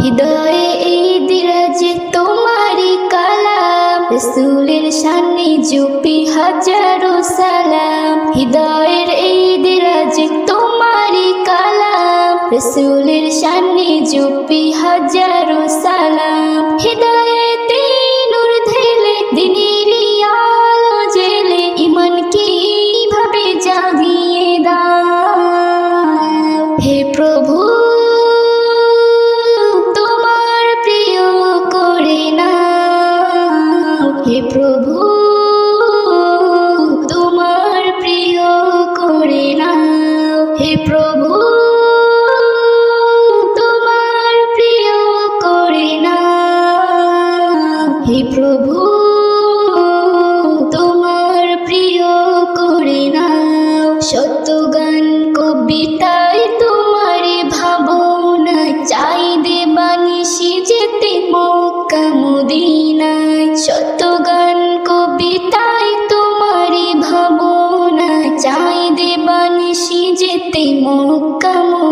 হৃদয়ে এই দিরাজে তোমারি কালাম, রসুলের সামনে জুপি হাজারো সালাম। হৃদয়ের এই দিরাজে তোমারি কালাম, রসুলের সামনে জুপি হাজারো সালাম। হৃদয়েতে প্রভু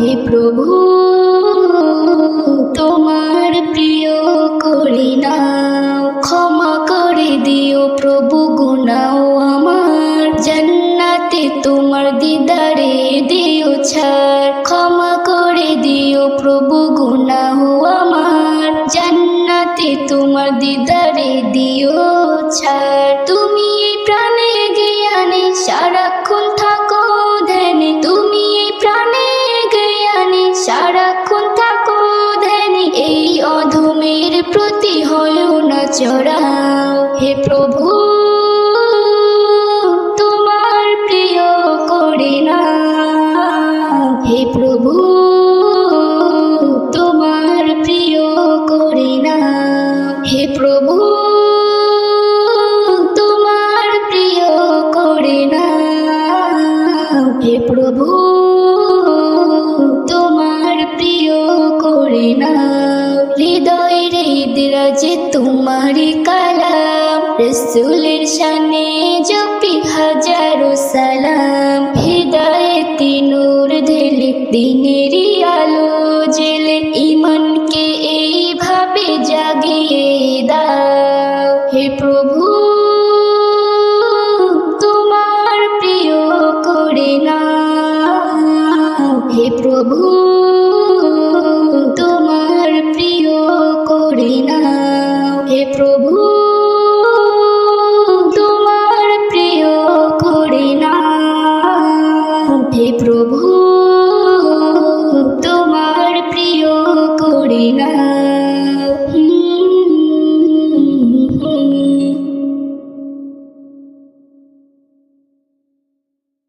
হে প্রভু, তোমার প্রিয় করে নাও, ক্ষমা করে দিও প্রভু গুনাও আমার। জান্নাতে তোমার দিদারে দিও ছাড়, ক্ষমা করে দিও প্রভু গুনাও আমার। জান্নাতে তোমার দিদারে চড়াও। হে প্রভু, তোমার প্রিয় করে না হে প্রভু, তোমার প্রিয় করে না হে প্রভু, তোমার প্রিয় করে না হে প্রভু, তোমার প্রিয় করে না রে দিরাজে তোমারি কালাম। রসুলের শানে জপি হাজারো সালাম। হৃদয়ে তিনুর ঢেলে দিনেরই আলো জেলে ইমনকে এইভাবে জাগিয়ে দাও। হে প্রভু, তোমার প্রিয় করে না হে প্রভু হে প্রভু।